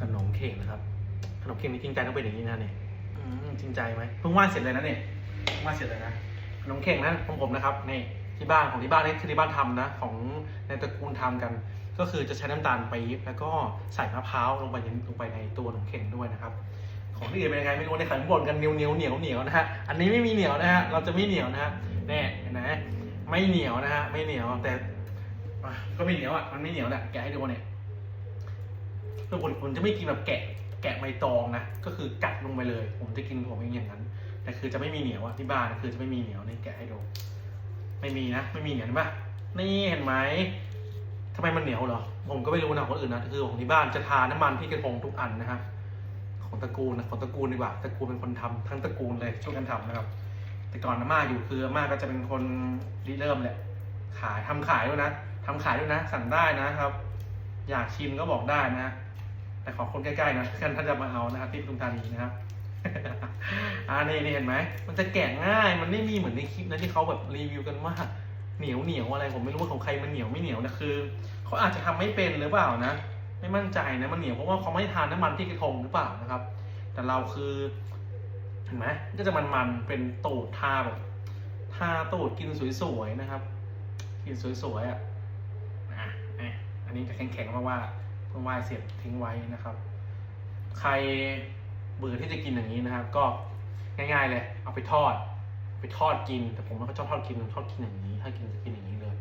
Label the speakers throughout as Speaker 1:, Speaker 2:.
Speaker 1: ขนมเค้กนะครับ ขนมเค้กนี่จริงใจต้องเป็นอย่างนี้นะเนี่ยอืมจริงใจไหมเพิ่งวาดเสร็จเลยนะเนี่ยเพิ่งวาดเสร็จเลยนะขนมเค้กนะของผมนะครับนี่ที่บ้านของที่บ้านนี่คือที่บ้านทำนะของในตระกูลทำกัน ก็คือจะใช้น้ำตาลปี๊บแล้วก็ใส่มะพร้าวลงไปลงไปในตัวขนมเค้กด้วยนะครับของที่อื่นเป็นยังไงไม่รู้ในขันบ่นกันเหนียวเหนียวเหนียวเหนียวนะฮะอันนี้ไม่มีเหนียวนะฮะเราจะไม่เหนียวนะฮะแน่เห็นไหมไม่เหนียวนะฮะไม่เหนียวแต่ก็ไม่เหนียวอะมันไม่เหนียวแหละแกให้ดูเนี่ย ทุกคนผมจะไม่กินแบบแกะแกะใบตองนะ ก็คือกัดลงไปเลย ผมจะกินผมเองอย่างนั้น แต่คือจะไม่มีเหนียวอะที่บ้านคือจะไม่มีเหนียวนี่แกะให้ดู ไม่มีนะ ไม่มีเหนียวเห็นปะนี่เห็นไหมทำไมมันเหนียวเหรอ ผมก็ไม่รู้นะคนอื่นนะ คือของที่บ้านจะทาน้ำมันที่กระทงทุกอันนะฮะของตระกูลนะ ของตระกูลดีกว่า ตระกูลเป็นคนทำทั้งตระกูลเลยช่วยกันทำนะครับ แต่ก่อนอาม่าอยู่คืออาม่าก็จะเป็นคนริเริ่มแหละ ขายทำขายด้วยนะทำขายด้วยนะ สั่งได้นะครับ อยากชิมก็บอกได้นะ แต่ขอคนใกล้ๆนะกันถ้าจะมาเอานะครับที่ปทุมธานีนะครับอ่านี่นี่เห็นไหมมันจะแกะง่าย มันไม่มีเหมือนในคลิปนะที่เขาแบบรีวิวกันว่าเหนียวเหนียวอะไรผมไม่รู้ว่าของใครมันเหนียวไม่เหนียวนะคือเขาอาจจะทำไม่เป็นหรือเปล่านะ ไม่มั่นใจนะมันเหนียวเพราะว่าเขาไม่ทานน้ำมันที่กระทงหรือเปล่านะครับ แต่เราคือเห็นไหมก็จะมันๆเป็นตูดทาแบบทาตูดกินสวยๆนะครับ กินสวยๆอะอ่านี่อันนี้จะแข็งๆเพราะว่า เพิ่งไหว้เสร็จทิ้งไว้นะครับ ใครเบื่อที่จะกินอย่างนี้นะครับ ก็ง่าย ๆเลย เอาไปทอด ไปทอดกิน แต่ผมไม่ค่อยชอบทอดกินผมชอบกินอย่างนี้ ถ้ากินจะกินอย่างนี้เลย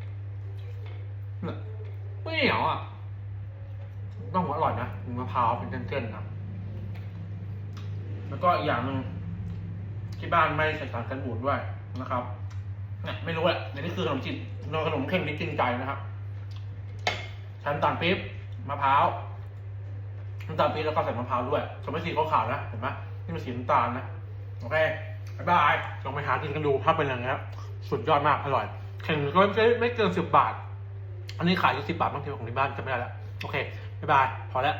Speaker 1: เนี่ยไม่เหนียวอะต้องอร่อยนะมีมะพร้าวเป็นเส้นๆนะแล้วก็อีกอย่างหนึ่งที่บ้านไม่ใส่สารกันบูดด้วยนะครับเนี่ยไม่รู้แหละนี่คือขนมจีนขนมเค็มที่จริงใจนะครับใช้น้ำตาลปี๊บ มะพร้าวน้ำตาลปี๊บแล้วก็ใส่มะพร้าวด้วยจะไม่สีขาวๆนะเห็นไหมนี่มันสีน้ำตาลนะโอเคบายบายลองไปหากินกันดูถ้าเป็นอย่างนี้ครับสุดยอดมากอร่อยเข่งก็ไม่ไม่เกินสิบบาท อันนี้ขายอยู่สิบบาทบางทีของที่บ้านจะไม่ได้แล้วโอเคบายบายพอแล้ว